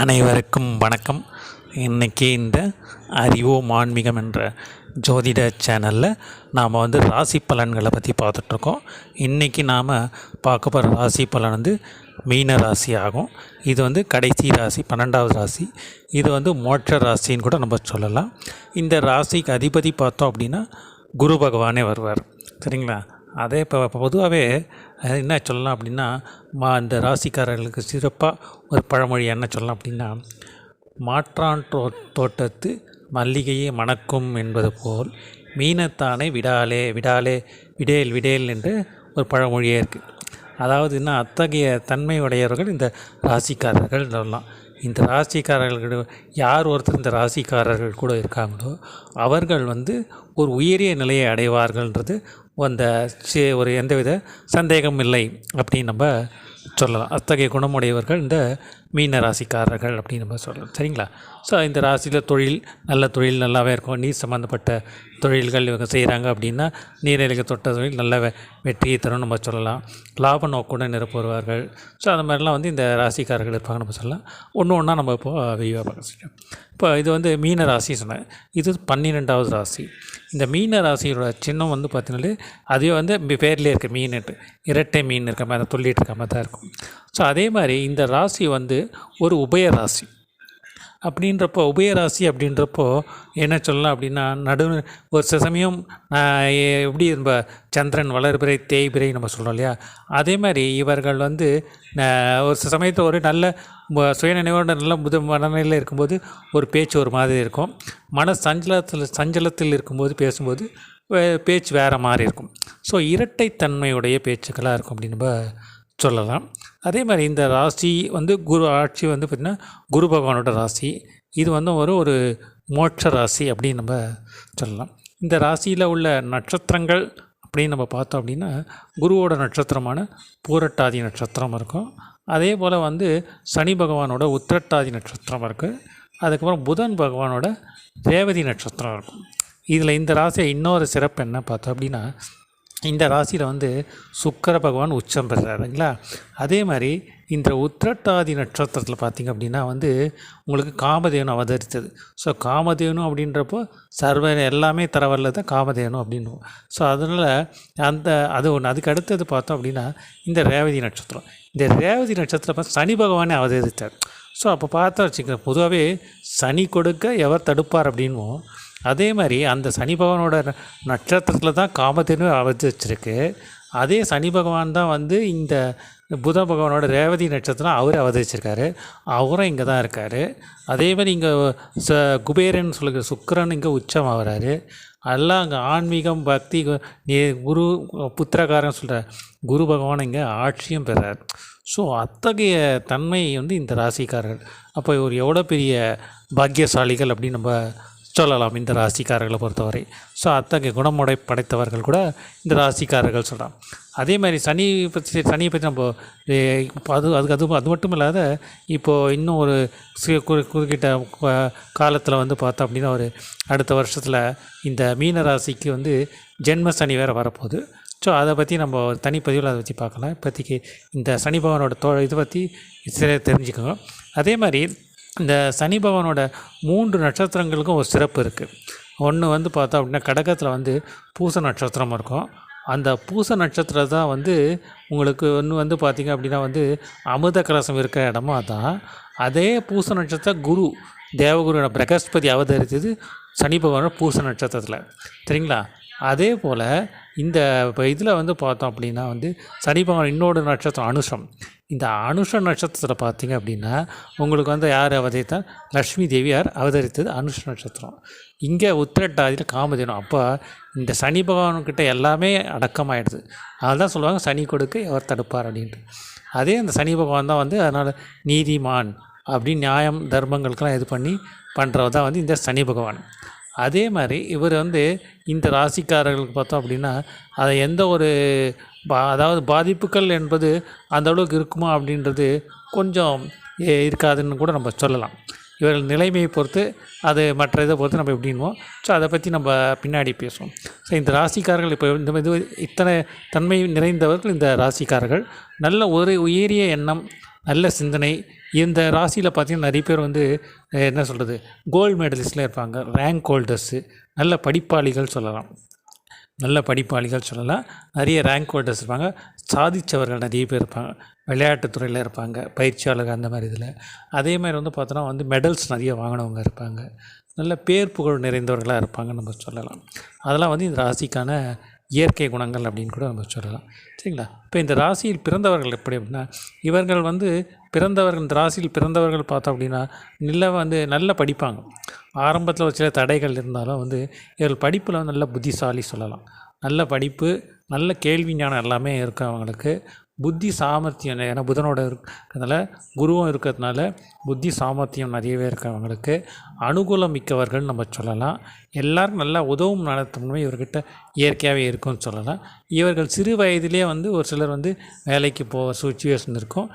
அனைவருக்கும் வணக்கம். இன்றைக்கி இந்த அறிவோம் ஆன்மீகம் என்ற ஜோதிட சேனலில் நாம் வந்து ராசி பலன்களை பற்றி பார்த்துட்ருக்கோம். இன்றைக்கி நாம் பார்க்க போகிற ராசி பலன் வந்து மீன ராசி ஆகும். இது வந்து கடைசி ராசி பன்னெண்டாவது ராசி. இது வந்து மோட்ச ராசின்னு கூட நம்ம சொல்லலாம். இந்த ராசிக்கு அதிபதி பார்த்தோம் அப்படின்னா குரு பகவானே வருவார். சரிங்களா? அதே இப்போ பொதுவாகவே என்ன சொல்லலாம் அப்படின்னா மா இந்த ராசிக்காரர்களுக்கு சிறப்பாக ஒரு பழமொழி என்ன சொல்லலாம் அப்படின்னா மாற்றான் தோ தோட்டத்து மல்லிகையை மணக்கும் என்பது போல் மீனத்தானே விடாலே விடாலே விடேல் விடேல் என்று ஒரு பழமொழியே இருக்குது அதாவது என்ன அத்தகைய தன்மை உடையவர்கள் இந்த ராசிக்காரர்கள் சொல்லலாம். இந்த ராசிக்காரர்கள் யார் ஒருத்தர் இந்த ராசிக்காரர்கள் கூட இருக்காங்களோ அவர்கள் வந்து ஒரு உயரிய நிலையை அடைவார்கள்ன்றது அந்த ஒரு எந்தவித சந்தேகம் இல்லை அப்படின்னு நம்ம சொல்லலாம். அத்தகைய குணமுடையவர்கள் இந்த மீன ராசிக்காரர்கள் அப்படின்னு நம்ம சொல்லலாம். சரிங்களா? ஸோ இந்த ராசியில் தொழில் நல்ல தொழில் நல்லாவே இருக்கும். நீர் சம்மந்தப்பட்ட தொழில்கள் இவங்க செய்கிறாங்க அப்படின்னா நீரிழிக தொட்ட தொழில் நல்ல வெற்றியை தரும் நம்ம சொல்லலாம். லாப நோக்குடன் நிரப்புவார்கள் ஸோ அந்த மாதிரிலாம் வந்து இந்த ராசிக்காரர்கள் இருப்பாங்க நம்ம சொல்லலாம். ஒன்று ஒன்றா நம்ம இப்போது விரிவாக பார்க்க இப்போ இது வந்து மீன ராசி சொன்னேன். இது பன்னிரெண்டாவது ராசி. இந்த மீன ராசியோட சின்னம் வந்து பார்த்தீங்கன்னா அதே வந்து பேர்லேயே இருக்குது மீன்ட்டு. இரட்டை மீன் இருக்க மாதிரி துள்ளிட்டு இருக்க மாதிரி தான் இருக்கும். ஸோ அதே மாதிரி இந்த ராசி வந்து ஒரு உபய ராசி. அப்படின்றப்போ உபயராசி அப்படின்றப்போ என்ன சொல்லலாம் அப்படின்னா நடு ஒரு சில சமயம் எப்படி நம்ம சந்திரன் வளர்பிறை தேய்பிறை நம்ம சொல்கிறோம் இல்லையா? அதே மாதிரி இவர்கள் வந்து ஒரு சில சமயத்தில் ஒரு நல்ல சுயநினைவோட நல்ல முத மனநிலையில் இருக்கும்போது ஒரு பேச்சு ஒரு மாதிரி இருக்கும். மன சஞ்சலத்தில் சஞ்சலத்தில் இருக்கும்போது பேசும்போது பேச்சு வேறு மாதிரி இருக்கும். ஸோ இரட்டைத்தன்மையுடைய பேச்சுக்களாக இருக்கும் அப்படின்னு நம்ம சொல்லலாம். அதே மாதிரி இந்த ராசி வந்து குரு ஆட்சி வந்து பார்த்திங்கன்னா குரு பகவானோட ராசி. இது வந்து ஒரு ஒரு மோட்ச ராசி அப்படின்னு நம்ம சொல்லலாம். இந்த ராசியில் உள்ள நட்சத்திரங்கள் அப்படின்னு நம்ம பார்த்தோம் அப்படின்னா குருவோட நட்சத்திரமான பூரட்டாதி நட்சத்திரம் இருக்கும். அதே போல் வந்து சனி பகவானோட உத்திரட்டாதி நட்சத்திரம் இருக்குது அதுக்கப்புறம் புதன் பகவானோட ரேவதி நட்சத்திரம் இருக்கும். இதில் இந்த ராசியை இன்னொரு சிறப்பு என்ன பார்த்தோம் அப்படின்னா இந்த ராசியில் வந்து சுக்கர பகவான் உச்சம் பெறுறாருங்களா? அதே மாதிரி இந்த உத்திரட்டாதி நட்சத்திரத்தில் பார்த்திங்க அப்படின்னா வந்து உங்களுக்கு காமதேனு அவதரித்தது. ஸோ காமதேனு அப்படின்றப்போ சர்வ எல்லாமே தரவரில் தான் காமதேனு அப்படின்னுவோம் ஸோ அதனால் அந்த அது ஒன்று அதுக்கு அடுத்தது பார்த்தோம் அப்படின்னா இந்த ரேவதி நட்சத்திரம். இந்த ரேவதி நட்சத்திரம் சனி பகவானே அவதரித்தார் ஸோ அப்போ பார்த்தா வச்சுக்கோங்க பொதுவாகவே சனி கொடுக்க எவர் தடுப்பார் அப்படின்வோம் அதே மாதிரி அந்த சனி பகவானோட நட்சத்திரத்தில் தான் காமதேனு அவதரிச்சிருக்கு அதே சனி பகவான் தான் வந்து இந்த புத பகவானோட ரேவதி நட்சத்திரம் அவர் அவதரிச்சிருக்காரு. அவரும் இங்கே தான் இருக்கார். அதே மாதிரி இங்கே ச குபேரன் சொல்லுற சுக்கரன் இங்கே உச்சம் ஆகிறாரு எல்லாம் அங்கே ஆன்மீகம் பக்தி குரு புத்திரகாரன் சொல்கிற குரு பகவான் இங்கே ஆட்சியும் பெறார். ஸோ அத்தகைய தன்மை வந்து இந்த ராசிக்காரர்கள். அப்போ ஒரு எவ்வளோ பெரிய பாக்கியசாலிகள் அப்படின்னு நம்ம சொல்லலாம் இந்த ராசிக்காரர்களை பொறுத்தவரை. ஸோ அத்தகைய குணமுடை படைத்தவர்கள் கூட இந்த ராசிக்காரர்கள் சொல்கிறான் அதே மாதிரி சனி பற்றி சனியை பற்றி நம்ம அது அதுக்கு அது அது மட்டும் இல்லாத இப்போது இன்னும் ஒரு குறுக்கிட்ட காலத்தில் வந்து பார்த்தோம் அப்படின்னா ஒரு அடுத்த வருஷத்தில் இந்த மீன ராசிக்கு வந்து ஜென்ம சனி வேறு வரப்போகுது. ஸோ அதை பற்றி நம்ம தனிப்பதிவில் அதை பற்றி பார்க்கலாம். இப்போதைக்கு இந்த சனி பகவானோட தோ இதை பற்றி சில தெரிஞ்சுக்கணும் அதே மாதிரி இந்த சனி பகவானோட மூன்று நட்சத்திரங்களுக்கும் ஒரு சிறப்பு இருக்குது ஒன்று வந்து பார்த்தோம் அப்படின்னா கடகத்தில் வந்து பூச நட்சத்திரம் இருக்கும். அந்த பூச நட்சத்திரம் தான் வந்து உங்களுக்கு ஒன்று வந்து பார்த்திங்க அப்படின்னா வந்து அமிர்த கலசம் இருக்கிற இடமா தான் அதே பூச நட்சத்திரம் குரு தேவகுருட பிரகஸ்பதி அவதரித்தது சனி பகவானோட பூச நட்சத்திரத்தில். சரிங்களா? அதே போல் இந்த இப்போ இதில் வந்து பார்த்தோம் அப்படின்னா வந்து சனி பகவான் இன்னொரு நட்சத்திரம் அனுஷம். இந்த அனுஷ நட்சத்திரத்தில் பார்த்தீங்க அப்படின்னா உங்களுக்கு வந்து யார் அவதரித்தால் லக்ஷ்மி தேவியார் அவதரித்தது அனுஷ நட்சத்திரம். இங்கே உத்திரட்டாதியில் காமதினம் அப்போ இந்த சனி பகவான்கிட்ட எல்லாமே அடக்கமாயிடுது. அதுதான் சொல்லுவாங்க சனி கொடுக்க எவர் தடுப்பார் அப்படின்ட்டு. அதே அந்த சனி பகவான் தான் வந்து அதனால் நீதிமான் அப்படின்னு நியாயம் தர்மங்களுக்கெல்லாம் இது பண்ணி பண்ணுறவர் தான் வந்து இந்த சனி பகவான். அதே மாதிரி இவர் வந்து இந்த ராசிக்காரர்களுக்கு பார்த்தோம் அப்படின்னா அதை எந்த ஒரு பா அதாவது பாதிப்புகள் என்பது அந்த அளவுக்கு இருக்குமா அப்படின்றது கொஞ்சம் இருக்காதுன்னு கூட நம்ம சொல்லலாம். இவர்கள் நிலைமையை பொறுத்து அது மற்ற இதை பொறுத்து நம்ம எப்படின்வோம் ஸோ அதை பற்றி நம்ம பின்னாடி பேசுவோம். ஸோ இந்த ராசிக்காரர்கள் இப்போ இந்த இது இத்தனை தன்மை நிறைந்தவர்கள் இந்த ராசிக்காரர்கள். நல்ல ஒரு உயரிய எண்ணம் நல்ல சிந்தனை இந்த ராசியில் பார்த்தீங்கன்னா நிறைய பேர் வந்து என்ன சொல்கிறது கோல்டு மெடலிஸ்டில் இருப்பாங்க. ரேங்க் ஹோல்டர்ஸு நல்ல படிப்பாளிகள் சொல்லலாம். நல்ல படிப்பாளிகள் சொல்லலாம். நிறைய ரேங்க் ஹோல்டர்ஸ் இருப்பாங்க. சாதித்தவர்கள் நிறைய பேர் இருப்பாங்க. விளையாட்டுத்துறையில் இருப்பாங்க. பயிற்சியாளர்கள் அந்த மாதிரி இதில். அதே மாதிரி வந்து பார்த்தோன்னா வந்து மெடல்ஸ் நிறைய வாங்கினவங்க இருப்பாங்க. நல்ல பேர் புகழ் நிறைந்தவர்களாக இருப்பாங்க நம்ம சொல்லலாம். அதெல்லாம் வந்து இந்த ராசிக்கான இயற்கை குணங்கள் அப்படின்னு கூட நம்ம சொல்லலாம். சரிங்களா? இப்போ இந்த ராசியில் பிறந்தவர்கள் எப்படி அப்படின்னா இவர்கள் வந்து பிறந்தவர்கள் இந்த ராசியில் பிறந்தவர்கள் பார்த்தோம் அப்படின்னா நல்லா வந்து நல்லா படிப்பாங்க. ஆரம்பத்தில் ஒரு சில தடைகள் இருந்தாலும் வந்து இவர்கள் படிப்பில் வந்து நல்ல புத்திசாலி சொல்லலாம். நல்ல படிப்பு நல்ல கேள்வி ஞானம் எல்லாமே இருக்கும் அவங்களுக்கு. புத்தி சாமர்த்தியம் ஏன்னா புதனோட இருக்கிறதுனால குருவும் இருக்கிறதுனால புத்தி சாமர்த்தியம் நிறையவே இருக்குது அவங்களுக்கு. அனுகூலம் மிக்கவர்கள் நம்ம சொல்லலாம். எல்லாருக்கும் நல்லா உதவும் நடத்தணுமே இவர்கிட்ட இயற்கையாகவே இருக்கும்னு சொல்லலாம். இவர்கள் சிறு வயதிலே வந்து ஒரு சிலர் வந்து வேலைக்கு போக சுச்சுவேஷன் இருக்கும்.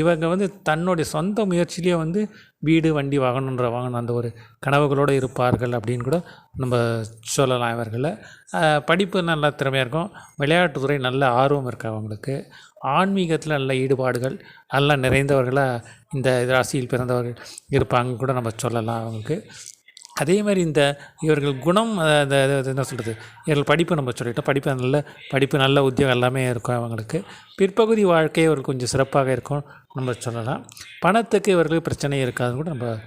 இவங்க வந்து தன்னுடைய சொந்த முயற்சியிலே வந்து வீடு வண்டி வாங்கணுன்ற வாங்கணும். அந்த ஒரு கனவுகளோடு இருப்பார்கள் அப்படின்னு கூட நம்ம சொல்லலாம் இவர்களை. படிப்பு நல்ல திறமையாக இருக்கும். விளையாட்டுத்துறை நல்ல ஆர்வம் இருக்குது அவங்களுக்கு. ஆன்மீகத்தில் நல்ல ஈடுபாடுகள் நல்லா நிறைந்தவர்களாக இந்த ராசியில் பிறந்தவர்கள் இருப்பாங்க கூட நம்ம சொல்லலாம் அவங்களுக்கு. அதே மாதிரி இந்த இவர்கள் குணம் அந்த என்ன சொல்கிறது இவர்கள் படிப்பு நம்ம சொல்லிட்டோம். படிப்பு நல்ல படிப்பு நல்ல உத்தியோகம் எல்லாமே இருக்கும் அவங்களுக்கு. பிற்பகுதி வாழ்க்கை இவர்கள் கொஞ்சம் சிறப்பாக இருக்கும் நம்ம சொல்லலாம். பணத்துக்கு இவர்களுக்கு பிரச்சனை இருக்காதுன்னு கூட நம்ம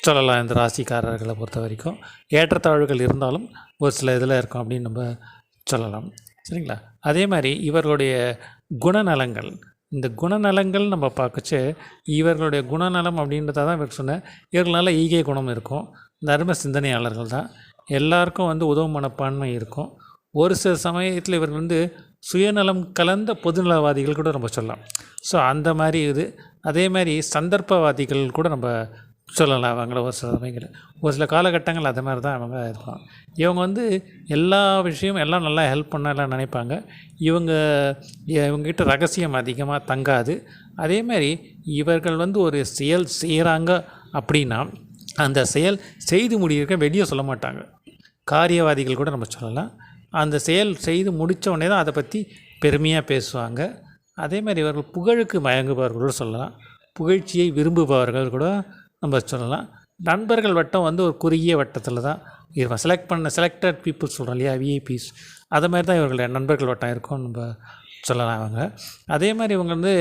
சொல்லலாம் இந்த ராசிக்காரர்களை பொறுத்த வரைக்கும். ஏற்றத்தாழ்வுகள் இருந்தாலும் ஒரு சில இதில் இருக்கும் அப்படின்னு நம்ம சொல்லலாம். சரிங்களா? அதே மாதிரி இவர்களுடைய குணநலங்கள். இந்த குணநலங்கள் நம்ம பார்க்கச்சு இவர்களுடைய குணநலம் அப்படின்றத தான் இவர் சொன்னேன். இவர்களால் ஈகை குணம் இருக்கும். தர்ம சிந்தனையாளர்கள் தான். எல்லாருக்கும் வந்து உதவும் மனப்பான்மை இருக்கும். ஒரு சில சமயத்தில் இவர்கள் வந்து சுயநலம் கலந்த பொதுநலவாதிகள் கூட நம்ம சொல்லலாம். ஸோ அந்த மாதிரி இது. அதே மாதிரி சந்தர்ப்பவாதிகள் கூட நம்ம சொல்லலாம் அவங்கள ஒரு சில சமயங்கள் ஒரு சில காலகட்டங்கள் அது மாதிரி தான் அவங்க இருப்பாங்க. இவங்க வந்து எல்லா விஷயமும் எல்லாம் நல்லா ஹெல்ப் பண்ணலாம் நினைப்பாங்க. இவங்க இவங்ககிட்ட ரகசியம் அதிகமாக தங்காது. அதே மாதிரி இவர்கள் வந்து ஒரு செயல் செய்கிறாங்க அப்படின்னா அந்த செயல் செய்து முடியிருக்க வெளியே சொல்ல மாட்டாங்க. காரியவாதிகள் கூட நம்ம சொல்லலாம். அந்த செயல் செய்து முடித்த உடனே தான் அதை பற்றி பெருமையாக பேசுவாங்க. அதே மாதிரி இவர்கள் புகழுக்கு மயங்குபவர்கள் சொல்லலாம். புகழ்ச்சியை விரும்புபவர்கள் கூட நம்ம சொல்லலாம். நண்பர்கள் வட்டம் வந்து ஒரு குறுகிய வட்டத்தில் தான் இவன் செலக்ட் பண்ண செலக்டட் பீப்புள் சொல்கிறோம் இல்லையா விஐபிஸ் அது மாதிரி தான் இவர்களுடைய நண்பர்கள் வட்டம் இருக்கும் நம்ம சொல்லலாம் அவங்க. அதே மாதிரி இவங்க வந்து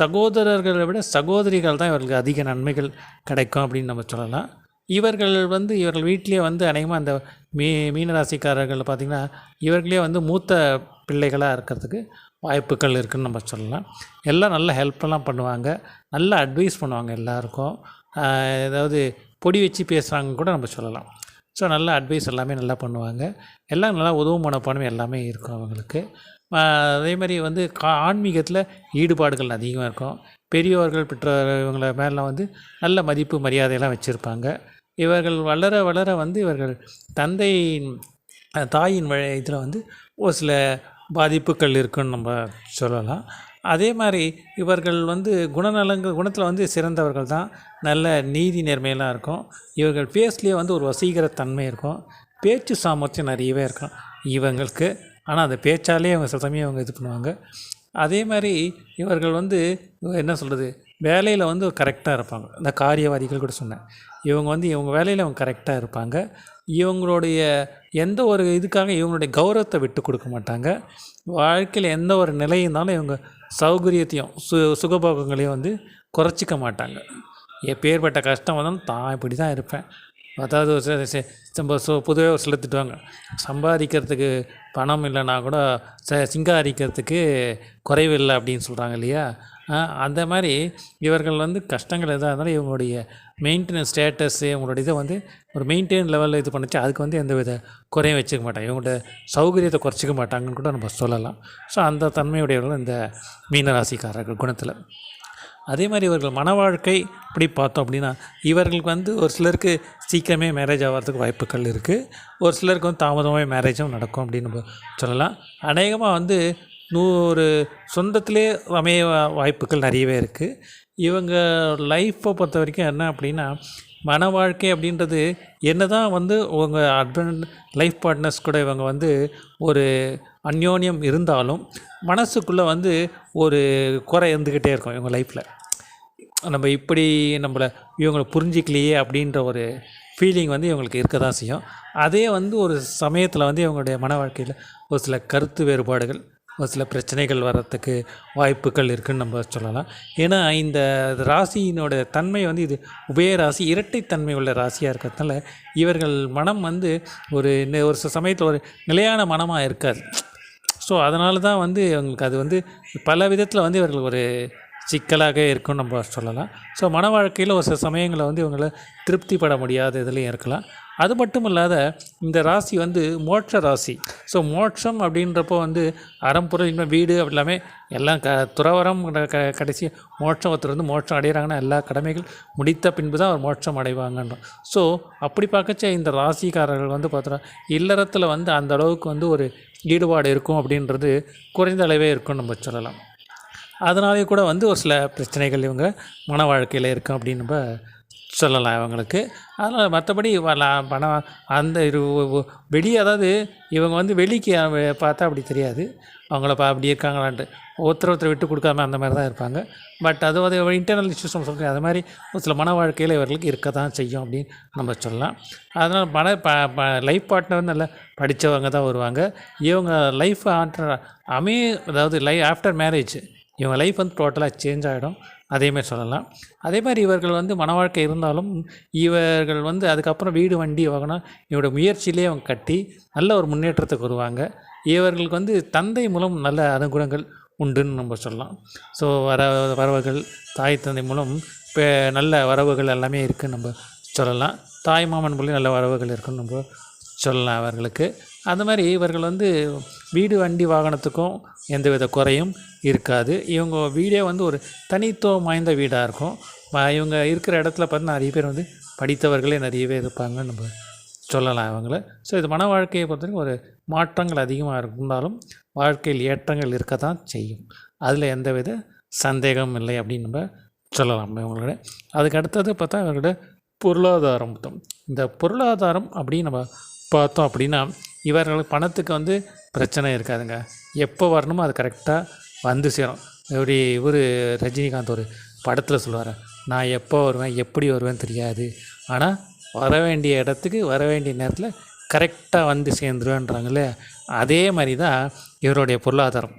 சகோதரர்களை விட சகோதரிகள் தான் இவர்களுக்கு அதிக நன்மைகள் கிடைக்கும் அப்படின்னு நம்ம சொல்லலாம். இவர்கள் வந்து இவர்கள் வீட்டிலேயே வந்து அநேகமாக அந்த மீ மீனராசிக்காரர்கள் பார்த்திங்கன்னா இவர்களே வந்து மூத்த பிள்ளைகளாக இருக்கிறதுக்கு வாய்ப்புகள் இருக்குதுன்னு நம்ம சொல்லலாம். எல்லாம் நல்ல ஹெல்ப்லாம் பண்ணுவாங்க. நல்லா அட்வைஸ் பண்ணுவாங்க எல்லாருக்கும். ஏதாவது பொடி வச்சு பேசுகிறாங்க கூட நம்ம சொல்லலாம். ஸோ நல்ல அட்வைஸ் எல்லாமே நல்லா பண்ணுவாங்க. எல்லாம் நல்லா உதவும் மனப்பான்மை எல்லாமே இருக்கும் அவங்களுக்கு. அதே மாதிரி வந்து கா ஆன்மீகத்தில் ஈடுபாடுகள் அதிகமாக இருக்கும். பெரியவர்கள் பெற்றோர் இவங்கள மேலாம் வந்து நல்ல மதிப்பு மரியாதையெல்லாம் வச்சுருப்பாங்க. இவர்கள் வளர வளர வந்து இவர்கள் தந்தையின் தாயின் வழி இதில் வந்து ஒரு சில பாதிப்புகள் இருக்குன்னு நம்ம சொல்லலாம். அதே மாதிரி இவர்கள் வந்து குணநலங்கள் குணத்தில் வந்து சிறந்தவர்கள் தான். நல்ல நீதி நேர்மையெல்லாம் இருக்கும். இவர்கள் பேஸ்லேயே வந்து ஒரு வசீகர தன்மை இருக்கும். பேச்சு சாமர்த்தியம் நிறையவே இருக்கும் இவங்களுக்கு. ஆனால் அந்த பேச்சாலே அவங்க சில சமயம் அவங்க இது பண்ணுவாங்க. அதே மாதிரி இவர்கள் வந்து என்ன சொல்கிறது வேலையில் வந்து கரெக்டாக இருப்பாங்க. இந்த காரியவாதிகள் கூட சொன்னேன். இவங்க வந்து இவங்க வேலையில் அவங்க கரெக்டாக இருப்பாங்க. இவங்களுடைய எந்த ஒரு இதுக்காக இவங்களுடைய கௌரவத்தை விட்டு கொடுக்க மாட்டாங்க. வாழ்க்கையில் எந்த ஒரு நிலையிருந்தாலும் இவங்க சௌகரியத்தையும் சு சுகபோகங்களையும் வந்து குறைச்சிக்க மாட்டாங்க. எப்பேற்பட்ட கஷ்டம் வந்தாலும் தான் இப்படி தான் இருப்பேன். அதாவது ஒரு சில சி- நம்ம ஒரு செலுத்திட்டுவாங்க சம்பாதிக்கிறதுக்கு பணம் இல்லைன்னா கூட ச சிங்காரிக்கிறதுக்கு குறைவில்லை அப்படின்னு சொல்கிறாங்க இல்லையா? அந்த மாதிரி இவர்கள் வந்து கஷ்டங்கள் எதாக இருந்தாலும் இவங்களுடைய மெயின்டெனன்ஸ் ஸ்டேட்டஸ்ஸு இவங்களுடைய இதை வந்து ஒரு மெயின்டைன் லெவலில் இது பண்ணிச்சு. அதுக்கு வந்து எந்த வித குறையும் வச்சுக்க மாட்டாங்க. இவங்களோட சௌகரியத்தை குறைச்சிக்க மாட்டாங்கன்னு கூட நம்ம சொல்லலாம். ஸோ அந்த தன்மையுடையவர்கள் இந்த மீனராசிக்காரர்கள் குணத்தில். அதே மாதிரி இவர்கள் மன வாழ்க்கை இப்படி பார்த்தோம் அப்படின்னா இவர்களுக்கு வந்து ஒரு சிலருக்கு சீக்கிரமே மேரேஜ் ஆகிறதுக்கு வாய்ப்புகள் இருக்குது ஒரு சிலருக்கு வந்து தாமதமாகவே மேரேஜும் நடக்கும் அப்படின்னு நம்ம சொல்லலாம். அநேகமாக வந்து நூறு சொந்தத்திலே அமைய வா- வாய்ப்புகள் நிறையவே இருக்குது இவங்க லைஃப்பை பொறுத்த வரைக்கும் என்ன அப்படின்னா மன வாழ்க்கை அப்படின்றது என்ன தான் வந்து உங்கள் ஹஸ்பண்ட் லைஃப் பார்ட்னர்ஸ் கூட இவங்க வந்து ஒரு அந்யோன்யம் இருந்தாலும் மனசுக்குள்ளே வந்து ஒரு குறை இருந்துக்கிட்டே இருக்கும் இவங்க லைஃப்பில் நம்ம இப்படி நம்மளை இவங்களை புரிஞ்சிக்கலையே அப்படின்ற ஒரு ஃபீலிங் வந்து இவங்களுக்கு இருக்க தான் செய்யும். அதே வந்து ஒரு சமயத்தில் வந்து இவங்களுடைய மன வாழ்க்கையில் ஒரு சில கருத்து வேறுபாடுகள் ஒரு சில பிரச்சனைகள் வர்றதுக்கு வாய்ப்புகள் இருக்குதுன்னு நம்ம சொல்லலாம். ஏன்னா இந்த ராசியினோட தன்மை வந்து இது உபயராசி இரட்டைத்தன்மை உள்ள ராசியாக இருக்கிறதுனால இவர்கள் மனம் வந்து ஒரு ஒரு சில சமயத்தில் ஒரு நிலையான மனமாக இருக்காது. ஸோ அதனால தான் வந்து அவங்களுக்கு அது வந்து பல விதத்தில் வந்து இவர்கள் ஒரு சிக்கலாக இருக்கும்னு நம்ம சொல்லலாம். ஸோ மன வாழ்க்கையில் ஒரு சில சமயங்களில் வந்து இவங்களை திருப்திப்பட முடியாத இதுலேயும் இருக்கலாம். அது மட்டும் இல்லாத இந்த ராசி வந்து மோட்ச ராசி. ஸோ மோட்சம் அப்படின்றப்போ வந்து அறம்பொருள் இனிமேல் வீடு அப்படி எல்லாமே எல்லாம் க துறவரம் க- க கடைசி மோட்சம். ஒருத்தர் வந்து மோட்சம் அடைகிறாங்கன்னா எல்லா கடமைகள் முடித்த பின்பு தான் அவர் மோட்சம் அடைவாங்கன்றோம். ஸோ அப்படி பார்க்கச்ச இந்த ராசிக்காரர்கள் வந்து பார்த்தோன்னா இல்லறத்தில் வந்து அந்த அளவுக்கு வந்து ஒரு ஈடுபாடு இருக்கும் அப்படின்றது குறைந்த அளவே இருக்கும்னு நம்ம சொல்லலாம். அதனாலே கூட வந்து ஒரு சில பிரச்சனைகள் இவங்க மன வாழ்க்கையில் இருக்கும் அப்படின்னு நம்ம சொல்லலாம் இவங்களுக்கு. அதனால் மற்றபடி பணம் அந்த இரு வெளியே அதாவது இவங்க வந்து வெளிக்கு பார்த்தா அப்படி தெரியாது. அவங்கள பா அப்படி இருக்காங்களான்ட்டு. ஒருத்தர் ஒருத்தர் விட்டு கொடுக்காம அந்த மாதிரி தான் இருப்பாங்க. பட் அது வந்து இன்டர்னல் இஷ்யூஸ் சொல்கிறேன் அது மாதிரி ஒரு சில மன வாழ்க்கையில் இவர்களுக்கு இருக்க தான் செய்யும் அப்படின்னு நம்ம சொல்லலாம். அதனால் மன ப லைஃப் பார்ட்னர் நல்ல படித்தவங்க தான் வருவாங்க. இவங்க லைஃப் ஆண்டர் அமே அதாவது லை ஆஃப்டர் மேரேஜ் இவங்க லைஃப் வந்து டோட்டலாக சேஞ்ச் ஆகிடும் அதேமாதிரி சொல்லலாம். அதே மாதிரி இவர்கள் வந்து மன வாழ்க்கை இருந்தாலும் இவர்கள் வந்து அதுக்கப்புறம் வீடு வண்டி வாகனம் இவரோட முயற்சியிலே அவங்க கட்டி நல்ல ஒரு முன்னேற்றத்துக்கு வருவாங்க இவர்களுக்கு வந்து தந்தை மூலம் நல்ல அனுகுணங்கள் உண்டுன்னு நம்ம சொல்லலாம். ஸோ வர வரவுகள் தாய் தந்தை மூலம் இப்போ நல்ல வரவுகள் எல்லாமே இருக்குதுன்னு நம்ம சொல்லலாம். தாய் மாமன் மூலியம் நல்ல வரவுகள் இருக்குன்னு நம்ம சொல்லலாம் அவர்களுக்கு. அந்த மாதிரி இவர்கள் வந்து வீடு வண்டி வாகனத்துக்கும் எந்தவித குறையும் இருக்காது. இவங்க வீடே வந்து ஒரு தனித்துவம் வாய்ந்த வீடாக இருக்கும். இவங்க இருக்கிற இடத்துல பார்த்து நிறைய பேர் வந்து படித்தவர்களே நிறைய பேர் இருப்பாங்கன்னு நம்ம சொல்லலாம் இவங்கள. ஸோ இது மன வாழ்க்கையை பொறுத்தவரைக்கும் ஒரு மாற்றங்கள் அதிகமாக இருந்தாலும் வாழ்க்கையில் ஏற்றங்கள் இருக்க தான் செய்யும். அதில் எந்தவித சந்தேகம் இல்லை அப்படின்னு நம்ம சொல்லலாம் இவங்களோட. அதுக்கு அடுத்தது பார்த்தா இவர்களோட பொருளாதாரம். மொத்தம் இந்த பொருளாதாரம் அப்படின்னு நம்ம பார்த்தோம் அப்படின்னா இவர்களுக்கு பணத்துக்கு வந்து பிரச்சனை இருக்காதுங்க. எப்போ வரணுமோ அது கரெக்டாக வந்து சேரும். இப்படி இவர் ரஜினிகாந்த் ஒரு படத்தில் சொல்லுவார் நான் எப்போ வருவேன் எப்படி வருவேன் தெரியாது. ஆனால் வர வேண்டிய இடத்துக்கு வர வேண்டிய நேரத்தில் கரெக்டாக வந்து சேர்ந்துருவேன்றாங்களே அதே மாதிரி தான் இவருடைய பொருளாதாரம்.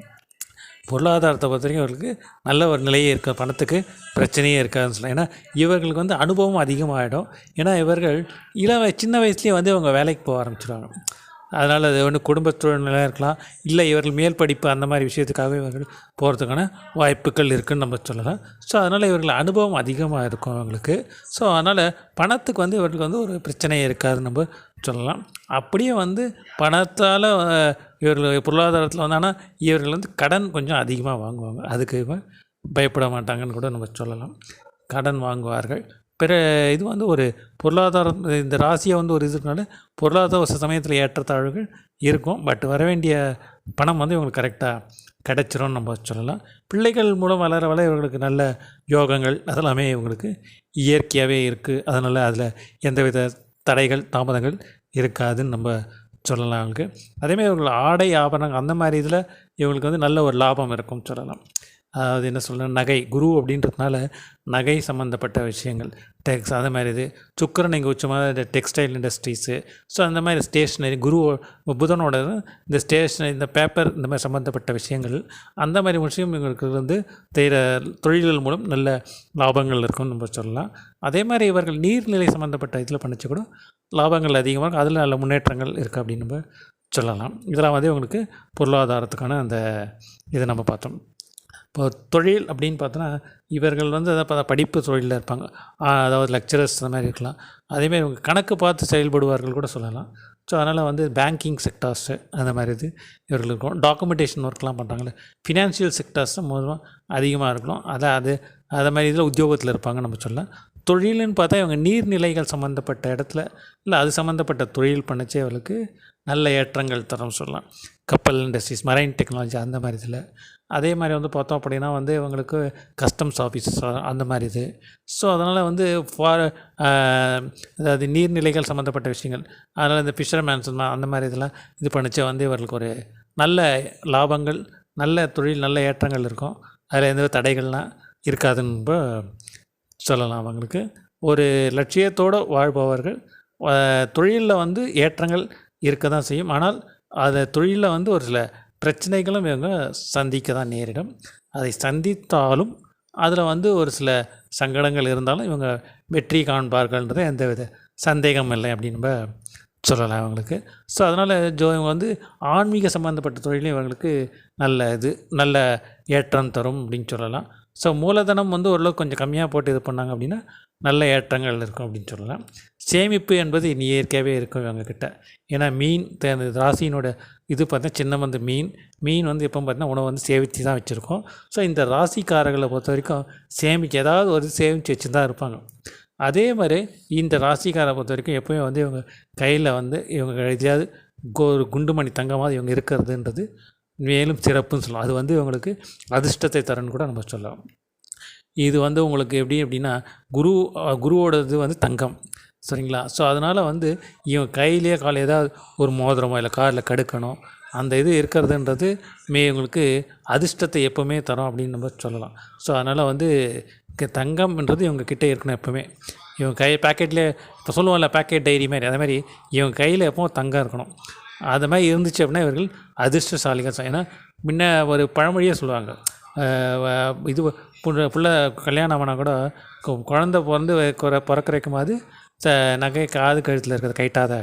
பொருளாதாரத்தை பொறுத்த வரைக்கும் இவர்களுக்கு நல்ல ஒரு நிலையே இருக்க. பணத்துக்கு பிரச்சனையே இருக்காதுன்னு சொல்லலாம் ஏன்னா இவர்களுக்கு வந்து அனுபவம் அதிகமாகிடும் ஏன்னா இவர்கள் இள சின்ன வயசுலேயே வந்து இவங்க வேலைக்கு போக ஆரம்பிச்சிடுவாங்க அதனால் அது ஒன்று குடும்ப சூழ்நிலையாக இருக்கலாம். இல்லை இவர்கள் மேல் படிப்பு அந்த மாதிரி விஷயத்துக்காக இவர்கள் போகிறதுக்கான வாய்ப்புகள் இருக்குதுன்னு நம்ம சொல்லலாம். ஸோ அதனால் இவர்கள் அனுபவம் அதிகமாக இருக்கும் அவங்களுக்கு ஸோ அதனால் பணத்துக்கு வந்து இவர்களுக்கு வந்து ஒரு பிரச்சனையே இருக்காதுன்னு நம்ம சொல்லலாம். அப்படியே வந்து பணத்தால் இவர்கள் பொருளாதாரத்தில் வந்தாங்கன்னா இவர்கள் வந்து கடன் கொஞ்சம் அதிகமாக வாங்குவாங்க. அதுக்கு பயப்பட மாட்டாங்கன்னு கூட நம்ம சொல்லலாம். கடன் வாங்குவார்கள். பிற இது வந்து ஒரு பொருளாதாரம் இந்த ராசியை வந்து ஒரு இதுனால பொருளாதார சமயத்தில் ஏற்றத்தாழ்வுகள் இருக்கும். பட் வர வேண்டிய பணம் வந்து இவங்களுக்கு கரெக்டாக கிடைச்சிரும்னு நம்ம சொல்லலாம். பிள்ளைகள் மூலம் வளர வளர இவங்களுக்கு நல்ல யோகங்கள் அதெல்லாமே இவங்களுக்கு இயற்கையாகவே இருக்குது அதனால் அதில் எந்தவித தடைகள் தாமதங்கள் இருக்காதுன்னு நம்ம சொல்லலாம் அவங்களுக்கு அதேமாதிரி இவங்களுக்கு ஆடை ஆபரணங்கள் அந்த மாதிரி இதில் இவங்களுக்கு வந்து நல்ல ஒரு லாபம் இருக்கும்னு சொல்லலாம். அதாவது என்ன சொல்கிறேன் நகை குரு அப்படின்றதுனால நகை சம்மந்தப்பட்ட விஷயங்கள் டெக்ஸ் அது மாதிரி இது. சுக்கரன் இங்கே உச்சமாக இந்த டெக்ஸ்டைல் இண்டஸ்ட்ரீஸு ஸோ அந்த மாதிரி ஸ்டேஷ்னரி குரு புதனோட இந்த ஸ்டேஷ்னரி இந்த பேப்பர் இந்த மாதிரி சம்மந்தப்பட்ட விஷயங்கள் அந்த மாதிரி விஷயம் இவங்களுக்கு வந்து செய்கிற தொழில்கள் மூலம் நல்ல லாபங்கள் இருக்கும்னு நம்ம சொல்லலாம். அதே மாதிரி இவர்கள் நீர்நிலை சம்மந்தப்பட்ட இதில் பண்ணிச்சு கூட லாபங்கள் அதிகமாக இருக்கும் அதில் நல்ல முன்னேற்றங்கள் இருக்குது அப்படின்னு நம்ம சொல்லலாம். இதெல்லாம் வந்து இவங்களுக்கு பொருளாதாரத்துக்கான அந்த இதை நம்ம பார்த்தோம். இப்போ தொழில் அப்படின்னு பார்த்தோன்னா இவர்கள் வந்து அதை படிப்பு தொழிலில் இருப்பாங்க. அதாவது லெக்சரர்ஸ் அந்த மாதிரி இருக்கலாம். அதேமாதிரி இவங்க கணக்கு பார்த்து செயல்படுவார்கள் கூட சொல்லலாம். ஸோ அதனால் வந்து பேங்கிங் செக்டார்ஸு அந்த மாதிரி இது இவர்கள் இருக்கும். டாக்குமெண்டேஷன் ஒர்க்லாம் பண்ணுறாங்களே ஃபினான்ஷியல் செக்டார்ஸ் தான் மூலமாக அதிகமாக இருக்கலாம் அதை அது அதை மாதிரி இதில் உத்தியோகத்தில் இருப்பாங்க நம்ம சொல்லலாம். தொழில்னு பார்த்தா இவங்க நீர்நிலைகள் சம்மந்தப்பட்ட இடத்துல இல்லை அது சம்மந்தப்பட்ட தொழில் பண்ணச்சே அவளுக்கு நல்ல ஏற்றங்கள் தரும் சொல்லலாம். கப்பல் இண்டஸ்ட்ரீஸ் மரைன் டெக்னாலஜி அந்த மாதிரி இதில் அதே மாதிரி வந்து பார்த்தோம் அப்படின்னா வந்து இவங்களுக்கு கஸ்டம்ஸ் ஆஃபீஸஸ் அந்த மாதிரி இது. ஸோ அதனால் வந்து ஃபார் அதாவது நீர்நிலைகள் சம்மந்தப்பட்ட விஷயங்கள் அதனால் இந்த ஃபிஷர்மேன்ஸ் அந்த மாதிரி இதெல்லாம் இது பண்ணிச்சு வந்து இவர்களுக்கு ஒரு நல்ல லாபங்கள் நல்ல தொழில் நல்ல ஏற்றங்கள் இருக்கும். அதில் எந்த தடைகள்லாம் இருக்காதுன்னு சொல்லலாம் அவங்களுக்கு. ஒரு லட்சியத்தோடு வாழ்பவர்கள் தொழிலில் வந்து ஏற்றங்கள் இருக்க தான் செய்யும். ஆனால் அதை தொழிலில் வந்து ஒரு சில பிரச்சனைகளும் இவங்க சந்திக்க தான் நேரிடும். அதை சந்தித்தாலும் அதில் வந்து ஒரு சில சங்கடங்கள் இருந்தாலும் இவங்க வெற்றி காண்பார்கள்ன்றது எந்த வித சந்தேகம் இல்லை அப்படின்னு நம்ம சொல்லலாம் அவங்களுக்கு. ஸோ அதனால் ஜோ இவங்க வந்து ஆன்மீக சம்மந்தப்பட்ட தொழிலும் இவங்களுக்கு நல்ல இது நல்ல ஏற்றம் தரும் அப்படின்னு சொல்லலாம். ஸோ மூலதனம் வந்து ஓரளவுக்கு கொஞ்சம் கம்மியாக போட்டு இது பண்ணாங்க அப்படின்னா நல்ல ஏற்றங்கள் இருக்கும் அப்படின்னு சொல்லலாம். சேமிப்பு என்பது இயற்கையாகவே இருக்கும் இவங்கக்கிட்ட ஏன்னா மீன் ராசியினோட இது பார்த்தா சின்னம் வந்து மீன். மீன் வந்து எப்போ பார்த்தீங்கன்னா உணவு வந்து சேமித்து தான் வச்சுருக்கோம். ஸோ இந்த ராசிக்காரர்களை பொறுத்த வரைக்கும் சேமிக்க ஏதாவது ஒரு சேமித்து வச்சு தான் இருப்பாங்க. அதே மாதிரி இந்த ராசிக்காரை பொறுத்த வரைக்கும் எப்போயுமே வந்து இவங்க கையில் வந்து இவங்க எதையாவது கோ ஒரு குண்டுமணி தங்கமாக இவங்க இருக்கிறதுன்றது மேலும் சிறப்புன்னு சொல்லலாம். அது வந்து இவங்களுக்கு அதிர்ஷ்டத்தை தரன்னு கூட நம்ம சொல்லலாம். இது வந்து உங்களுக்கு எப்படி அப்படின்னா குரு குருவோடது வந்து தங்கம். சரிங்களா? ஸோ அதனால் வந்து இவன் கையிலேயே கால் ஏதாவது ஒரு மோதிரமோ இல்லை காலில் கடுக்கணும் அந்த இது இருக்கிறதுன்றது மே உங்களுக்கு அதிர்ஷ்டத்தை எப்போவுமே தரும் அப்படின்னு நம்ம சொல்லலாம். ஸோ அதனால் வந்து க- தங்கம்ன்றது இவங்க கிட்டே இருக்கணும் எப்போவுமே. இவங்க கை பேக்கெட்லேயே இப்போ சொல்லுவோம்ல பேக்கெட் டைரி மாதிரி அதே மாதிரி இவங்க கையில் எப்போவும் தங்கம் இருக்கணும். அது மாதிரி இருந்துச்சு அப்படின்னா இவர்கள் அதிர்ஷ்டசாலிகள். ஏன்னா முன்ன ஒரு பழமொழியே சொல்லுவாங்க. இது புள்ள கல்யாணம் ஆனால் கூட கு- குழந்த பிறந்து குறை பிறக்கிற அது நகை காது கழுத்தில் இருக்கிறது கைட்டாத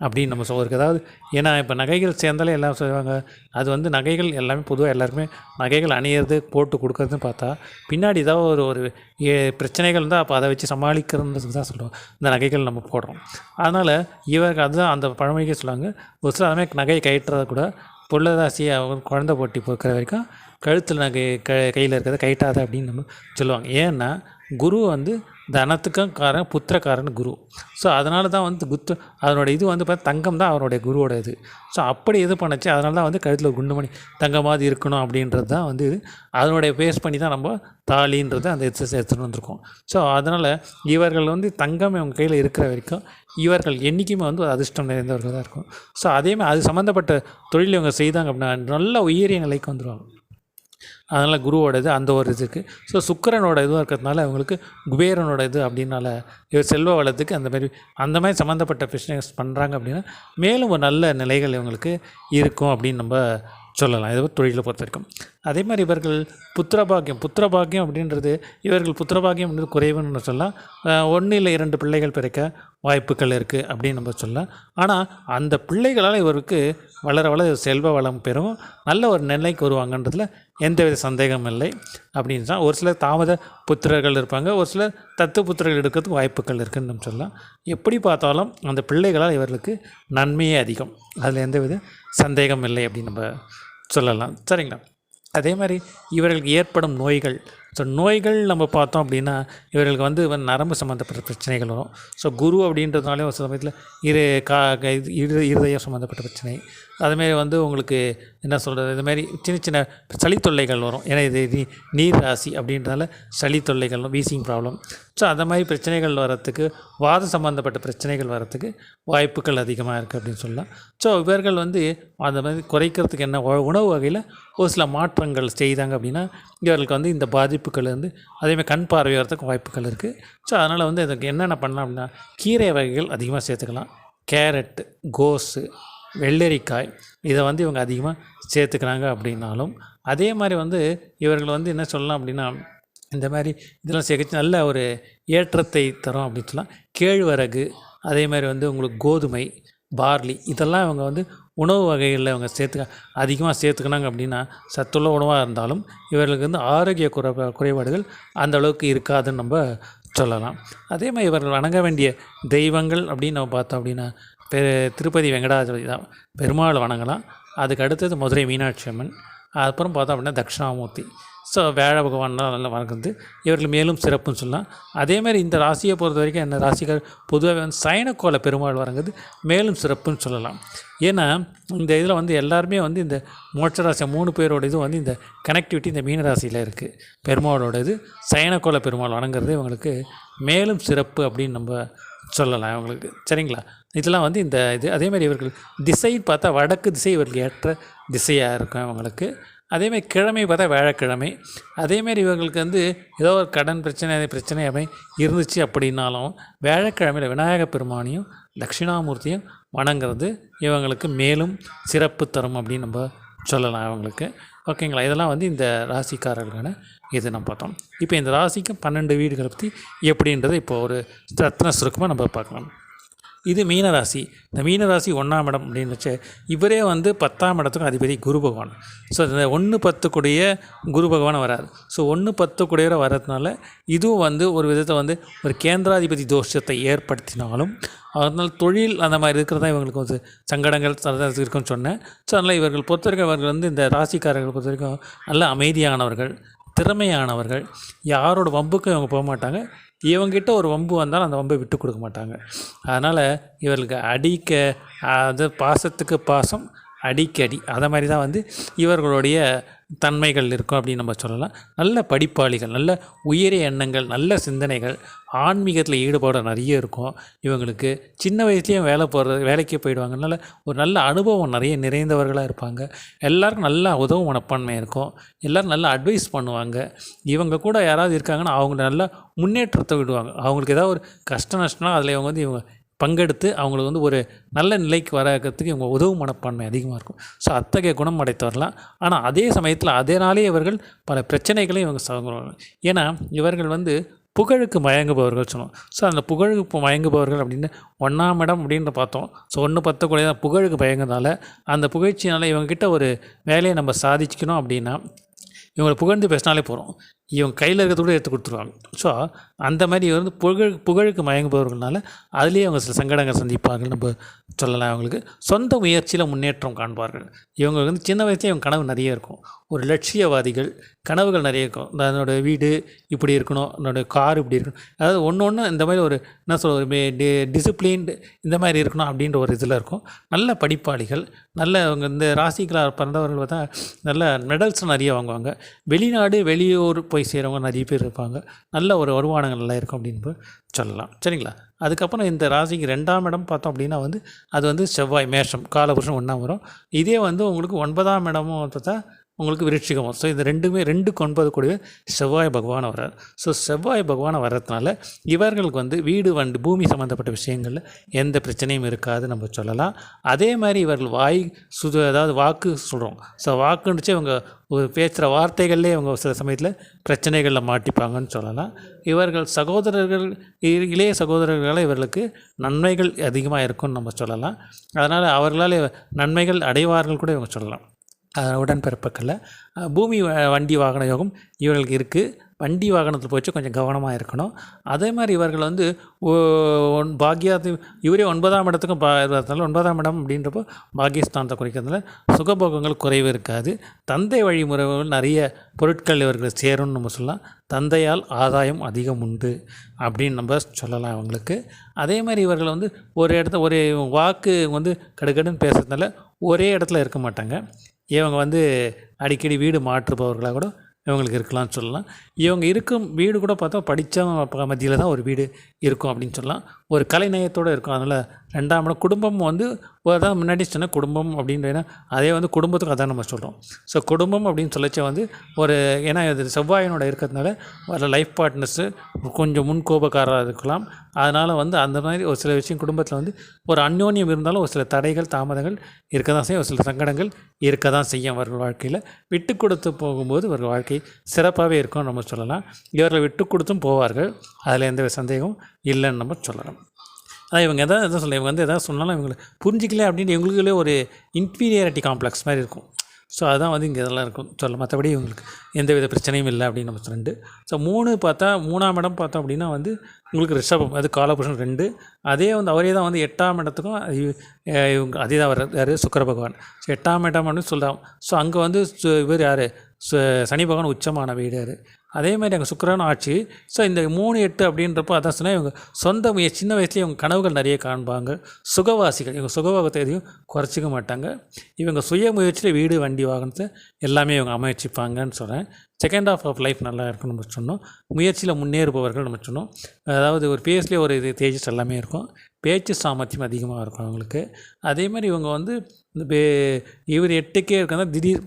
அப்படின்னு நம்ம சொல்லுறதுக்கு அதாவது ஏன்னா இப்போ நகைகள் சேர்ந்தாலே எல்லாம் சொல்லுவாங்க அது வந்து நகைகள் எல்லாமே பொதுவாக எல்லாருக்குமே நகைகள் அணியிறது போட்டு கொடுக்குறதுன்னு பார்த்தா பின்னாடி ஏதாவது ஒரு ஒரு ஏ- பிரச்சனைகள் இருந்தால் அப்போ அதை வச்சு சமாளிக்கிறதுக்கு தான் சொல்லுவோம். இந்த நகைகள் நம்ம போடுறோம். அதனால் இவருக்கு அதுதான் அந்த பழமொழிக்கே சொல்லுவாங்க ஒரு சில அதுமாதிரி நகையை கயிட்டுறத கூட பொருளதாசி அவங்க போட்டி பொறுக்கிற வரைக்கும் கழுத்தில் நகை க கையில் இருக்கிறத கைட்டாத அப்படின்னு நம்ம சொல்லுவாங்க. ஏன்னா குரு வந்து தனத்துக்கும் காரன் புத்திரக்காரன் குரு. ஸோ அதனால தான் வந்து குத்து அதனோட இது வந்து பார்த்தா தங்கம் தான் அவருடைய குருவோட இது. ஸோ அப்படி இது பண்ணுச்சு? அதனால தான் வந்து கழுத்தில் ஒரு குண்டுமணி தங்கமாவது இருக்கணும் அப்படின்றது தான் வந்து இது அதனுடைய பேஸ் பண்ணி தான் நம்ம தாலின்றது அந்த எக்ஸஸ் எடுத்துகிட்டு வந்திருக்கோம். ஸோ அதனால் இவர்கள் வந்து தங்கம் இவங்க கையில் இருக்கிற வரைக்கும் இவர்கள் என்றைக்குமே வந்து ஒரு அதிர்ஷ்டம் நிறைந்தவர்கள் தான் இருக்கும் ஸோ அதேமாதிரி அது சம்மந்தப்பட்ட தொழில் இவங்க செய்தாங்க அப்படின்னா நல்ல உயரிய நிலைக்கு வந்துடுவாங்க அதனால் குருவோட இது அந்த ஒரு இதுக்கு ஸோ சுக்கரனோட இதுவாக இருக்கிறதுனால அவங்களுக்கு குபேரனோட இது அப்படின்னால இவர் செல்வ வளத்துக்கு அந்த மாதிரி அந்த மாதிரி சம்மந்தப்பட்ட பிஸ்னஸ் பண்ணுறாங்க அப்படின்னா மேலும் ஒரு நல்ல நிலைகள் இவங்களுக்கு இருக்கும் அப்படின்னு நம்ம சொல்லலாம். இது தொழிலை பொறுத்த வரைக்கும். அதே மாதிரி இவர்கள் புத்திரபாகியம் புத்திரபாக்கியம் அப்படின்றது இவர்கள் புத்திரபாக்கியம் அப்படின்றது குறைவுன்னு சொல்லலாம். ஒன்று இல்லை இரண்டு பிள்ளைகள் பிறக்க வாய்ப்புகள் இருக்குது அப்படின்னு நம்ம சொல்லலாம். ஆனால் அந்த பிள்ளைகளால் இவருக்கு வளர வளர செல்வ வளம் பெறும் நல்ல ஒரு நிலைக்கு வருவாங்கன்றதில் எந்தவித சந்தேகமும் இல்லை அப்படின்னு தான் ஒரு சில தாமத புத்திரர்கள் இருப்பாங்க ஒரு சில தத்து புத்திரர்கள் எடுக்கிறதுக்கு வாய்ப்புகள் இருக்குன்னு நம்ம சொல்லலாம். எப்படி பார்த்தாலும் அந்த பிள்ளைகளால் இவர்களுக்கு நன்மையே அதிகம். அதில் எந்தவித சந்தேகம் இல்லை அப்படின்னு நம்ம சொல்லலாம். சரிங்களா? அதே மாதிரி இவர்களுக்கு ஏற்படும் நோய்கள். ஸோ நோய்கள் நம்ம பார்த்தோம் அப்படின்னா இவர்களுக்கு வந்து நரம்பு சம்மந்தப்பட்ட பிரச்சனைகள் வரும் ஸோ குரு அப்படின்றதுனாலே ஒரு சமயத்தில் இரு கா க- இது இரு இருதயம் சம்மந்தப்பட்ட பிரச்சனை அதுமாரி வந்து உங்களுக்கு என்ன சொல்கிறது இதுமாரி சின்ன சின்ன சளி தொல்லைகள் வரும். ஏன்னா இது நீ- நீர் ராசி அப்படின்றதால சளி தொல்லைகள் வீசிங் ப்ராப்ளம். ஸோ அந்த மாதிரி பிரச்சனைகள் வரத்துக்கு வாத சம்மந்தப்பட்ட பிரச்சனைகள் வரத்துக்கு வாய்ப்புகள் அதிகமாக இருக்குது அப்படின்னு சொல்லலாம். ஸோ இவர்கள் வந்து அந்த மாதிரி குறைக்கிறதுக்கு என்ன உ- உணவு வகையில் ஒரு சில மாற்றங்கள் செய்தாங்க அப்படின்னா இவர்களுக்கு வந்து இந்த பாதிப்புகள் வந்து அதேமாதிரி கண் பார்வை வரத்துக்கு வாய்ப்புகள் இருக்குது ஸோ அதனால் வந்து இதுக்கு என்னென்ன பண்ணலாம் அப்படின்னா கீரை வகைகள் அதிகமாக சேர்த்துக்கலாம். கேரட் கோஸு வெள்ளரிக்காய். இதை வந்து இவங்க அதிகமாக சேர்த்துக்கிறாங்க அப்படின்னாலும் அதே மாதிரி வந்து இவர்கள் வந்து என்ன சொல்லலாம் அப்படின்னா இந்த மாதிரி இதெல்லாம் சேர்க்கச்சு நல்ல ஒரு ஏற்றத்தை தரும் அப்படின்னு சொல்லலாம். கேழ்வரகு அதே மாதிரி வந்து உங்களுக்கு கோதுமை பார்லி இதெல்லாம் இவங்க வந்து உணவு வகைகளில் இவங்க சேர்த்துக்க அதிகமாக சேர்த்துக்கினாங்க அப்படின்னா சத்துள்ள உணவாக இருந்தாலும் இவர்களுக்கு வந்து ஆரோக்கிய குறை குறைபாடுகள் அந்த அளவுக்கு இருக்காதுன்னு நம்ம சொல்லலாம். அதே மாதிரி இவர்கள் வணங்க வேண்டிய தெய்வங்கள் அப்படின்னு நம்ம பார்த்தோம் அப்படின்னா பெ திருப்பதி வெங்கடாஜலபதி தான். பெருமாள் வணங்கலாம். அதுக்கு அடுத்தது மதுரை மீனாட்சி அம்மன். அப்புறம் பார்த்தோம் அப்படின்னா தட்சிணாமூர்த்தி. ஸோ வேழ பகவான்லாம் நல்லா வணங்குது இவர்கள் மேலும் சிறப்புன்னு சொல்லலாம். அதேமாதிரி இந்த ராசியை பொறுத்த வரைக்கும் என்ன ராசிகள் பொதுவாக வந்து சயனக்கோல பெருமாள் வணங்குறது மேலும் சிறப்புன்னு சொல்லலாம். ஏன்னா இந்த இதில் வந்து எல்லாருமே வந்து இந்த மோட்ச ராசி மூணு பேரோட இது வந்து இந்த கனெக்டிவிட்டி இந்த மீன ராசியில் இருக்குது பெருமாளோட இது சயனக்கோல பெருமாள் வணங்குறது இவங்களுக்கு மேலும் சிறப்பு அப்படின்னு நம்ம சொல்லலாம் இவங்களுக்கு. சரிங்களா? இதெல்லாம் வந்து இந்த இது அதேமாதிரி இவர்கள் திசைன்னு பார்த்தா வடக்கு திசை இவர்களுக்கு ஏற்ற திசையாக இருக்கும் அவங்களுக்கு. அதேமாதிரி கிழமை பார்த்தா வியாழக்கிழமை. அதேமாரி இவங்களுக்கு வந்து ஏதோ ஒரு கடன் பிரச்சனை பிரச்சனை அமை இருந்துச்சு அப்படின்னாலும் வியாழக்கிழமையில் விநாயகப் பெருமானையும் தட்சிணாமூர்த்தியும் வணங்குறது இவங்களுக்கு மேலும் சிறப்பு தரும் அப்படின்னு நம்ம சொல்லலாம் இவங்களுக்கு ஓகேங்களா? இதெல்லாம் வந்து இந்த ராசிக்காரர்களுக்கான இது நம்ம பார்த்தோம். இப்போ இந்த ராசிக்கு பன்னெண்டு வீடுகளை பற்றி எப்படின்றத இப்போ ஒரு ரத்ன சுருக்கமாக நம்ம பார்க்கலாம். இது மீனராசி. இந்த மீனராசி ஒன்றாம் இடம் அப்படின்னு வச்சு இவரே வந்து பத்தாம் இடத்துக்கும் அதிபதி குரு பகவான். ஸோ இந்த ஒன்று பத்துக்குடைய குரு பகவான் வராது ஸோ ஒன்று பத்துக்குடையவரை வர்றதுனால இதுவும் வந்து ஒரு விதத்தை வந்து ஒரு கேந்திராதிபதி தோஷத்தை ஏற்படுத்தினாலும் அதனால் தொழில் அந்த மாதிரி இருக்கிறதா இவங்களுக்கு வந்து சங்கடங்கள் இருக்குன்னு சொன்னேன். ஸோ அதனால் இவர்கள் பொறுத்த வரைக்கும் இவர்கள் வந்து இந்த ராசிக்காரர்கள் பொறுத்த வரைக்கும் நல்ல அமைதியானவர்கள். திறமையானவர்கள் யாரோட வம்புக்கும் இவங்க போக மாட்டாங்க. இவங்கிட்ட ஒரு வம்பு வந்தாலும் அந்த வம்பை விட்டு கொடுக்க மாட்டாங்க. அதனால் இவர்களுக்கு அடிக்க அது பாசத்துக்கு பாசம் அடிக்கடி. அதை மாதிரி தான் வந்து இவர்களுடைய தன்மைகள் இருக்கும் அப்படின்னு நம்ம சொல்லலாம். நல்ல படிப்பாளிகள் நல்ல உயரிய எண்ணங்கள் நல்ல சிந்தனைகள் ஆன்மீகத்தில் ஈடுபாடு நிறைய இருக்கும். இவங்களுக்கு சின்ன வயசுலேயும் வேலை போகிறது வேலைக்கு போயிடுவாங்கனால ஒரு நல்ல அனுபவம் நிறைய நிறைந்தவர்களாக இருப்பாங்க. எல்லாருக்கும் நல்லா உதவும் மனப்பான்மை இருக்கும். எல்லோரும் நல்லா அட்வைஸ் பண்ணுவாங்க. இவங்க கூட யாராவது இருக்காங்கன்னா அவங்க நல்லா முன்னேற்றத்தை விடுவாங்க. அவங்களுக்கு ஏதாவது ஒரு கஷ்ட நஷ்டம்னா அதில் இவங்க வந்து இவங்க பங்கெடுத்து அவங்களுக்கு வந்து ஒரு நல்ல நிலைக்கு வரக்கிறதுக்கு இவங்க உதவும் மனப்பான்மை அதிகமாக இருக்கும். ஸோ அத்தகைய குணம் அடைத்தவரலாம் ஆனால் அதே சமயத்தில் அதனாலே இவர்கள் பல பிரச்சனைகளையும் இவங்க சகுவாங்க ஏன்னா இவர்கள் வந்து புகழுக்கு மயங்குபவர்கள் சொன்னோம் ஸோ அந்த புகழுக்கு மயங்குபவர்கள் அப்படின்னு ஒன்றாம் இடம் அப்படின்னு பார்த்தோம். ஸோ ஒன்று பத்து கூட புகழுக்கு பயங்குறதால அந்த புகழ்ச்சினால் இவங்ககிட்ட ஒரு வேலையை நம்ம சாதிச்சுக்கணும் அப்படின்னா இவங்களை புகழ்ந்து பேசினாலே போகிறோம் இவங்க கையில் இருக்கிறத கூட எடுத்து கொடுத்துருவாங்க. ஸோ அந்த மாதிரி வந்து புகழ் புகழுக்கு மயங்குபவர்கள்னால அதுலேயே அவங்க சில சங்கடங்கள் சந்திப்பார்கள் நம்ம சொல்லலாம் அவங்களுக்கு. சொந்த முயற்சியில் முன்னேற்றம் காண்பார்கள். இவங்க வந்து சின்ன வயசுலேயே இவங்க கனவு நிறைய இருக்கும். ஒரு லட்சியவாதிகள் கனவுகள் நிறைய இருக்கும். இந்த என்னோடய வீடு இப்படி இருக்கணும் என்னோடய கார் இப்படி இருக்கணும். அதாவது ஒன்று ஒன்று இந்த மாதிரி ஒரு என்ன சொல்ல ஒரு டிசிப்ளின்டு இந்த மாதிரி இருக்கணும் அப்படின்ற ஒரு இதில் இருக்கும். நல்ல படிப்பாளிகள் நல்ல அவங்க இந்த ராசிகளாக பிறந்தவர்கள் பார்த்தா நல்ல மெடல்ஸ் நிறைய வாங்குவாங்க. வெளிநாடு வெளியூர் போய் செய்கிறவங்க நிறைய பேர் இருப்பாங்க. நல்ல ஒரு வருமானங்கள் நல்லா இருக்கும் அப்படின்னு சொல்லலாம். சரிங்களா? அதுக்கப்புறம் இந்த ராசிக்கு ரெண்டாம் இடம் பார்த்தோம் அப்படின்னா வந்து அது வந்து செவ்வாய் மேஷம். காலபுருஷம் ஒன்றாம் வரும். இதே வந்து உங்களுக்கு ஒன்பதாம் இடமும் பார்த்தா உங்களுக்கு விருட்சிகம் ஸோ இது ரெண்டுமே ரெண்டு கொண்பது கூடவே செவ்வாய் பகவான் வர்றார். ஸோ செவ்வாய் பகவான் வர்றதுனால இவர்களுக்கு வந்து வீடு வந்து பூமி சம்மந்தப்பட்ட விஷயங்களில் எந்த பிரச்சனையும் இருக்காது நம்ம சொல்லலாம். அதே மாதிரி இவர்கள் வாய் சுது அதாவது வாக்கு சொல்கிறோம் ஸோ வாக்குன்னுச்சு இவங்க ஒரு பேசுகிற வார்த்தைகள்லேயே இவங்க சில சமயத்தில் பிரச்சனைகளில் மாட்டிப்பாங்கன்னு சொல்லலாம். இவர்கள் சகோதரர்கள் இளைய சகோதரர்களால் இவர்களுக்கு நன்மைகள் அதிகமாக இருக்கும்னு நம்ம சொல்லலாம். அதனால் அவர்களால் நன்மைகள் அடைவார்கள் கூட இவங்க சொல்லலாம். உடன்பிறப்புக்களில் பூமி வண்டி வாகன யோகம் இவர்களுக்கு இருக்குது வண்டி வாகனத்தில் போச்சு கொஞ்சம் கவனமாக இருக்கணும். அதே மாதிரி இவர்கள் வந்து பாக்யாதி இவரே ஒன்பதாம் இடத்துக்கும் பா இருக்கிறதுனால ஒன்பதாம் இடம் அப்படின்றப்போ பாகியஸ்தானத்தை குறிக்கிறதுனால சுகபோகங்கள் குறைவு இருக்காது. தந்தை வழிமுறைகள் நிறைய பொருட்கள் இவர்கள் சேரும்னு நம்ம சொல்லலாம். தந்தையால் ஆதாயம் அதிகம் உண்டு அப்படின்னு நம்ம சொல்லலாம் அவங்களுக்கு. அதே மாதிரி இவர்கள் வந்து ஒரு இடத்த ஒரு வாக்கு வந்து கடுக்கடுன்னு பேசுறதுனால ஒரே இடத்துல இருக்க மாட்டாங்க. இவங்க வந்து அடிக்கடி வீடு மாற்றுபவர்களாக கூட இவங்களுக்கு இருக்கலாம்னு சொல்லலாம். இவங்க இருக்கும் வீடு கூட பார்த்தா படித்த மத்தியில் தான் ஒரு வீடு இருக்கும் அப்படின்னு சொல்லலாம். ஒரு கலைநயத்தோடு இருக்கும் அதனால் ரெண்டாம் இடம் குடும்பம் வந்து அதான் முன்னாடி சொன்ன குடும்பம் அப்படின்றனா அதே வந்து குடும்பத்துக்கு அதான் நம்ம சொல்கிறோம் ஸோ குடும்பம் அப்படின்னு சொல்லச்ச வந்து ஒரு ஏன்னா இது செவ்வாயினோட இருக்கிறதுனால வர லைஃப் பார்ட்னர்ஸு கொஞ்சம் முன்கோபக்காரராக இருக்கலாம். அதனால் வந்து அந்த மாதிரி ஒரு சில விஷயம் குடும்பத்தில் வந்து ஒரு அந்யோன்யம் இருந்தாலும் ஒரு சில தடைகள் தாமதங்கள் இருக்க தான் செய்யும். ஒரு சில சங்கடங்கள் இருக்க தான் செய்யும் அவர்கள் வாழ்க்கையில். விட்டு கொடுத்து போகும்போது இவர்கள் வாழ்க்கை சிறப்பாகவே இருக்கும் நம்ம சொல்லலாம். இவர்கள் விட்டு கொடுத்தும் போவார்கள். அதில் எந்த சந்தேகமும் இல்லைன்னு நம்ம சொல்லலாம். அதான் இவங்க எதாவது எதாவது சொல்ல இவங்க வந்து எதாவது சொன்னாலும் இவங்களை புரிஞ்சிக்கல அப்படின்னு எங்களுக்குள்ளே ஒரு இன்ஃபீரியாரிட்டி காம்ப்ளெக்ஸ் மாதிரி இருக்கும். ஸோ அதுதான் வந்து இங்கே இதெல்லாம் இருக்கும். சொல்ல மற்றபடி இவங்களுக்கு எந்த வித பிரச்சனையும் இல்லை அப்படின்னு நம்ம ரெண்டு. ஸோ மூணு பார்த்தா மூணாம் இடம் பார்த்தோம் அப்படின்னா வந்து உங்களுக்கு ரிஷபம் அது காலபுருஷன் ரெண்டு. அதே வந்து அவரே தான் வந்து எட்டாம் இடத்துக்கும் இவங்க அதே தான் வர்றார் யார்? சுக்கர பகவான். ஸோ எட்டாம் இடம் அப்படின்னு சொல்லலாம் ஸோ அங்கே வந்து இவர் யார்? சனி பகவான் உச்சமான வீடு அதே மாதிரி அங்கே சுக்கரான ஆட்சி. ஸோ இந்த மூணு எட்டு அப்படின்றப்போ அதான் சொன்னால் இவங்க சொந்த முய சின்ன வயசுலேயே இவங்க கனவுகள் நிறைய காண்பாங்க. சுகவாசிகள் இவங்க சுகவாகத்தை எதையும் குறைச்சிக்க மாட்டாங்க. இவங்க சுய முயற்சியில் வீடு வண்டி வாகனத்தை எல்லாமே இவங்க அமைச்சிப்பாங்கன்னு சொல்கிறேன் செகண்ட் ஆஃப் ஆஃப் லைஃப் நல்லா இருக்குன்னு நம்ம சொன்னோம். முயற்சியில் முன்னேறுபவர்கள் நம்ம சொன்னோம். அதாவது ஒரு பேஸ்லேயே ஒரு இது தேஜஸ் எல்லாமே இருக்கும். பேச்சு சாமர்த்தியம் அதிகமாக இருக்கும் அவங்களுக்கு. அதே மாதிரி இவங்க வந்து இந்த பே இவர் எட்டுக்கே இருக்கிறதா திடீர்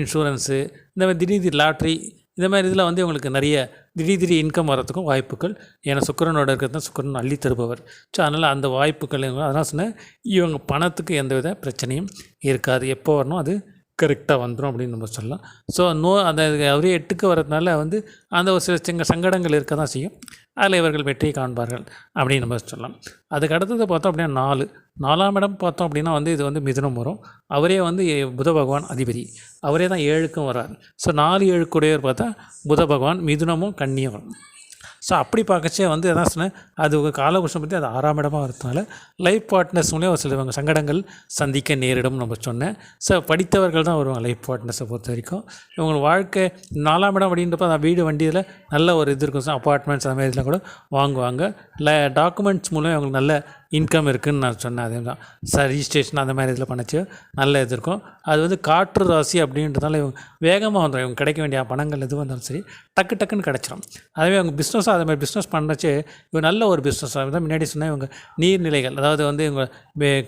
இன்சூரன்ஸு இந்த மாதிரி திடீர் திடீர் லாட்ரி இந்த மாதிரி இதில் வந்து இவங்களுக்கு நிறைய திடீர் திடீர் இன்கம் வரத்துக்கும் வாய்ப்புகள். ஏன்னா சுக்கிரனோட இருக்கிறது தான் சுக்கரன் அள்ளி தருபவர். ஸோ அதனால் அந்த வாய்ப்புகள் அதனால் சொன்னேன் இவங்க பணத்துக்கு எந்த வித பிரச்சனையும் இருக்காது. எப்போ வரணும் அது கரெக்டாக வந்துடும் அப்படின்னு நம்ம சொல்லலாம். ஸோ நோ அந்த அவரே எட்டுக்கு வரதுனால வந்து அந்த ஒரு சில சிங்க சங்கடங்கள் இருக்க தான் செய்யும். அதில் இவர்கள் வெற்றியை காண்பார்கள் அப்படின்னு நம்ம சொல்லலாம். அதுக்கு அடுத்தது பார்த்தோம் அப்படின்னா நாலு. நாலாம் இடம் பார்த்தோம் அப்படின்னா வந்து இது வந்து மிதுனம் வரும். அவரே வந்து புத பகவான் அதிபதி. அவரே தான் ஏழுக்கும் வரார் ஸோ நாலு ஏழுக்குடையவர் பார்த்தா புத பகவான் மிதுனமும் கன்னியும் வரும். ஸோ அப்படி பார்க்கச்சே வந்து எதான் சொன்னேன். அது ஒரு காலபுருஷம் பற்றி அது ஆறாம் இடமா வரதுனால லைஃப் பார்ட்னர்ஸ் மூலியம் ஒரு சங்கடங்கள் சந்திக்க நேரிடும் நம்ம சொன்னேன். ஸோ படித்தவர்கள் தான் வருவாங்க லைஃப் பார்ட்னர்ஸை பொறுத்த வரைக்கும். இவங்க வாழ்க்கை நாலாம் இடம் அப்படின்றப்ப அந்த வீடு வண்டியில் நல்ல ஒரு இது இருக்கும் அப்பார்ட்மெண்ட்ஸ் அந்த மாதிரி இதெல்லாம் கூட வாங்குவாங்க. இல்லை டாக்குமெண்ட்ஸ் மூலம் இவங்களுக்கு நல்ல இன்கம் இருக்குதுன்னு நான் சொன்னேன் அதே தான். சார் ரிஜிஸ்ட்ரேஷன் அந்த மாதிரி இதில் பண்ணச்சு. நல்ல இது இருக்கும். அது வந்து காற்று ராசி அப்படின்றதால இவங்க வேகமாக வந்துடும் இவங்க கிடைக்க வேண்டிய பணங்கள் எது வந்தாலும் சரி டக்கு டக்குன்னு கிடச்சிரும். அதுவே அவங்க பிஸ்னஸாக அதே மாதிரி பிஸ்னஸ் பண்ணுறச்சு இவங்க நல்ல ஒரு பிஸ்னஸ் தான் முன்னாடி சொன்னால் இவங்க நீர்நிலைகள் அதாவது வந்து இவங்க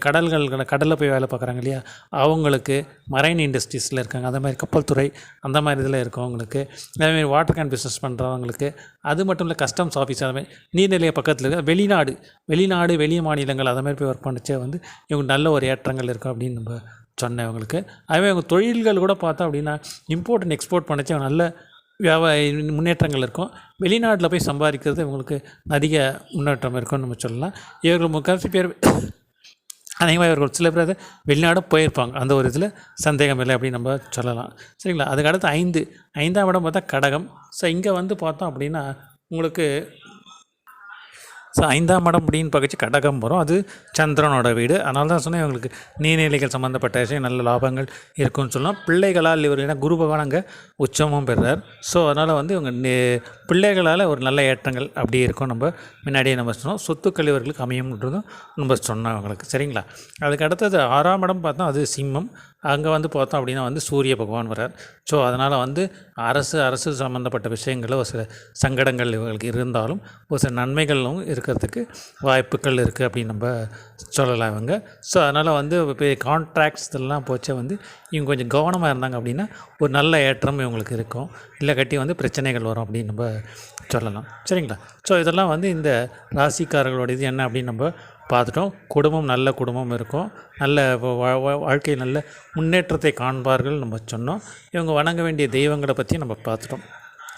கடல்கள் கடலில் போய் வேலை பார்க்குறாங்க இல்லையா? அவங்களுக்கு மரைன் இண்டஸ்ட்ரீஸில் இருக்காங்க. அந்த மாதிரி கப்பல் துறை அந்த மாதிரி இதில் இருக்கும் அவங்களுக்கு. அதேமாதிரி வாட்டர் கேன் பிஸ்னஸ் பண்ணுறவங்களுக்கு அது மட்டும் இல்லை கஸ்டம்ஸ் ஆஃபீஸ் அது மாதிரி நீர்நிலைய பக்கத்தில் இருக்க வெளிநாடு வெளிநாடு வெளி மாநிலங்கள் அதை மாதிரி போய் ஒர்க் பண்ணிச்சே வந்து இவங்க நல்ல ஒரு ஏற்றங்கள் இருக்கும் அப்படின்னு நம்ம சொன்னேன் அவங்களுக்கு. அதுமாதிரி அவங்க தொழில்கள் கூட பார்த்தோம் அப்படின்னா இம்போர்ட் அண்ட் எக்ஸ்போர்ட் பண்ணிச்சு நல்ல வியாபா முன்னேற்றங்கள் இருக்கும். வெளிநாட்டில் போய் சம்பாதிக்கிறது இவங்களுக்கு அதிக முன்னேற்றம் இருக்கும்னு நம்ம சொல்லலாம். இவர்கள் முக்கால்வாசி பேர் அதேமாதிரி இவர்கள் சில பேர் அதை வெளிநாடும் போயிருப்பாங்க. அந்த ஒரு இதில் சந்தேகம் இல்லை அப்படின்னு நம்ம சொல்லலாம். சரிங்களா? அதுக்கு அடுத்து ஐந்து. ஐந்தாம் இடம் பார்த்தா கடகம். ஸோ இங்கே வந்து பார்த்தோம் அப்படின்னா உங்களுக்கு ஸோ ஐந்தாம் இடம் அப்படின்னு பார்க்கச்சு கடகம் வரும். அது சந்திரனோட வீடு. அதனால தான் சொன்னேன் இவங்களுக்கு நீர்நிலைகள் சம்மந்தப்பட்ட விஷயம் நல்ல லாபங்கள் இருக்கும்னு சொல்லலாம். பிள்ளைகளால் இவர் ஏன்னா குரு பகவான் அங்கே உச்சமும் பெறுறார் ஸோ அதனால் வந்து இவங்க பிள்ளைகளால் ஒரு நல்ல ஏற்றங்கள் அப்படி இருக்கும் நம்ம முன்னாடியே நம்ம சொன்னோம். சொத்துக்கள் இவர்களுக்கு அமையும்ன்றதும் நம்ம சொன்னோம் அவங்களுக்கு. சரிங்களா? அதுக்கு அடுத்தது ஆறாம் இடம் பார்த்தா அது சிம்மம். அங்கே வந்து பார்த்தோம் அப்படின்னா வந்து சூரிய பகவான் வரார் ஸோ அதனால் வந்து அரசு அரசு சம்மந்தப்பட்ட விஷயங்களில் ஒரு சில சங்கடங்கள் இவங்களுக்கு இருந்தாலும் ஒரு சில நன்மைகளும் இருக்கிறதுக்கு வாய்ப்புகள் இருக்குது அப்படின்னு நம்ம சொல்லலாம் இவங்க. ஸோ அதனால் வந்து இப்போ கான்ட்ராக்ட்ஸ் இதெல்லாம் போச்சே வந்து இவங்க கொஞ்சம் கவனமாக இருந்தாங்க அப்படின்னா ஒரு நல்ல ஏற்றம் இவங்களுக்கு இருக்கும். இல்லை கட்டி வந்து பிரச்சனைகள் வரும் அப்படின்னு நம்ம சொல்லலாம். சரிங்களா? ஸோ இதெல்லாம் வந்து இந்த ராசிக்காரர்களோட இது என்ன அப்படின்னு நம்ம பார்த்துட்டோம். குடும்பம் நல்ல குடும்பம் இருக்கும். நல்ல வா- வாழ்க்கையில் நல்ல முன்னேற்றத்தை காண்பார்கள் நம்ம சொன்னோம். இவங்க வணங்க வேண்டிய தெய்வங்களை பற்றி நம்ம பார்த்துட்டோம்.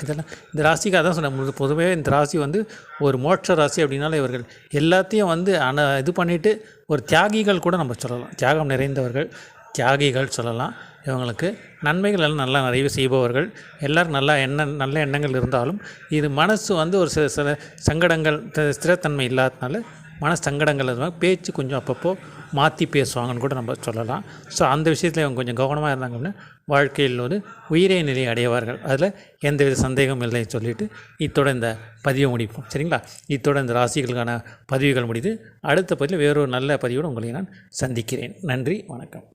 இதெல்லாம் இந்த ராசிக்கு அதான் சொன்னேன். பொதுவே இந்த ராசி வந்து ஒரு மோட்ச ராசி அப்படின்னால இவர்கள் எல்லாத்தையும் வந்து அன இது பண்ணிவிட்டு ஒரு தியாகிகள் கூட நம்ம சொல்லலாம். தியாகம் நிறைந்தவர்கள் தியாகிகள் சொல்லலாம். இவங்களுக்கு நன்மைகள் எல்லாம் நல்லா நிறைய செய்பவர்கள். எல்லோரும் நல்லா எண்ண நல்ல எண்ணங்கள் இருந்தாலும் இது மனசு வந்து ஒரு சில சில சங்கடங்கள் த- ஸ்திரத்தன்மை இல்லாததுனால மன சங்கடங்கள் இருந்தால் பேச்சு கொஞ்சம் அப்பப்போ மாற்றி பேசுவாங்கன்னு கூட நம்ம சொல்லலாம். ஸோ அந்த விஷயத்தில் இவங்க கொஞ்சம் கவனமாக இருந்தாங்க அப்படின்னா வாழ்க்கையில் வந்து உயிரை நிலை அடைவார்கள் அதில் எந்தவித சந்தேகமும் இல்லைன்னு சொல்லிட்டு இத்தோட இந்த பதிவை முடிப்போம். சரிங்களா? இத்தோட இந்த ராசிகளுக்கான பதிவுகள் முடிது அடுத்த பதிவில் வேறொரு நல்ல பதிவோடு உங்களை நான் சந்திக்கிறேன். நன்றி வணக்கம்.